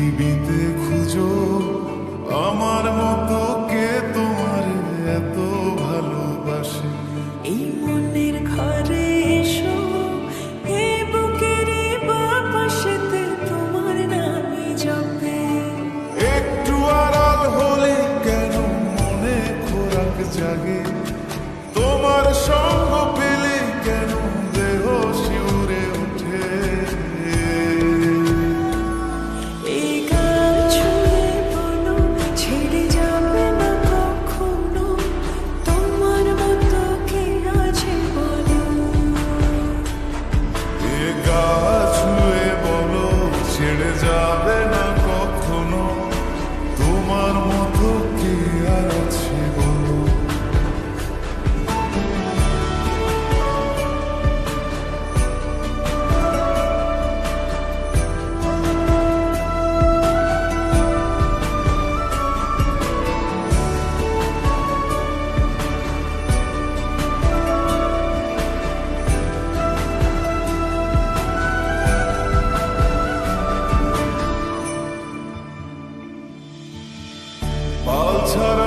পৃথিবীতে খুঁজো। আমার মতো কে তোমার এত ভালোবাসে? এই মনের ঘরে তোমার একটু আড়াল হলে কেন মনে খোরাক জাগে? তোমার সঙ্গ It's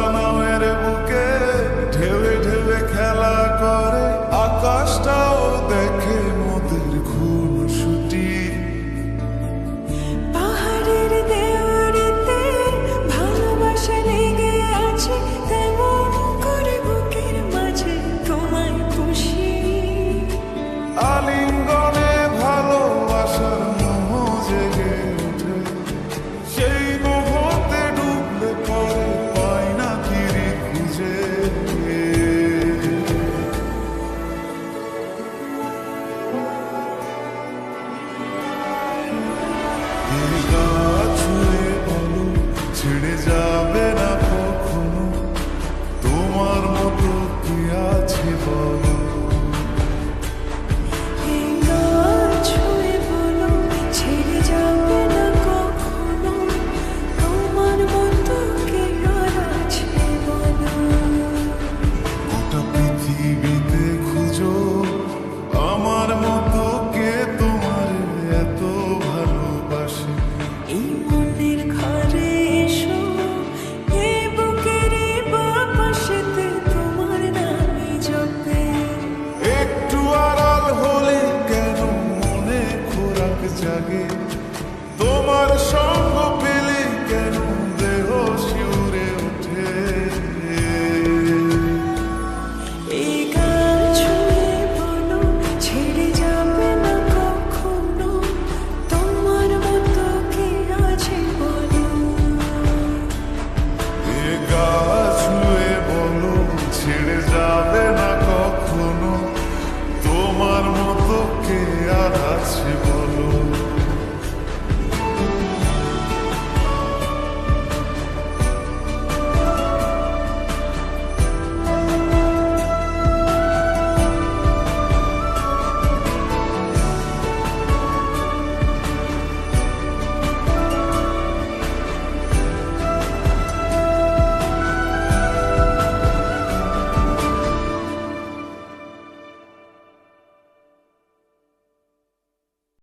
again.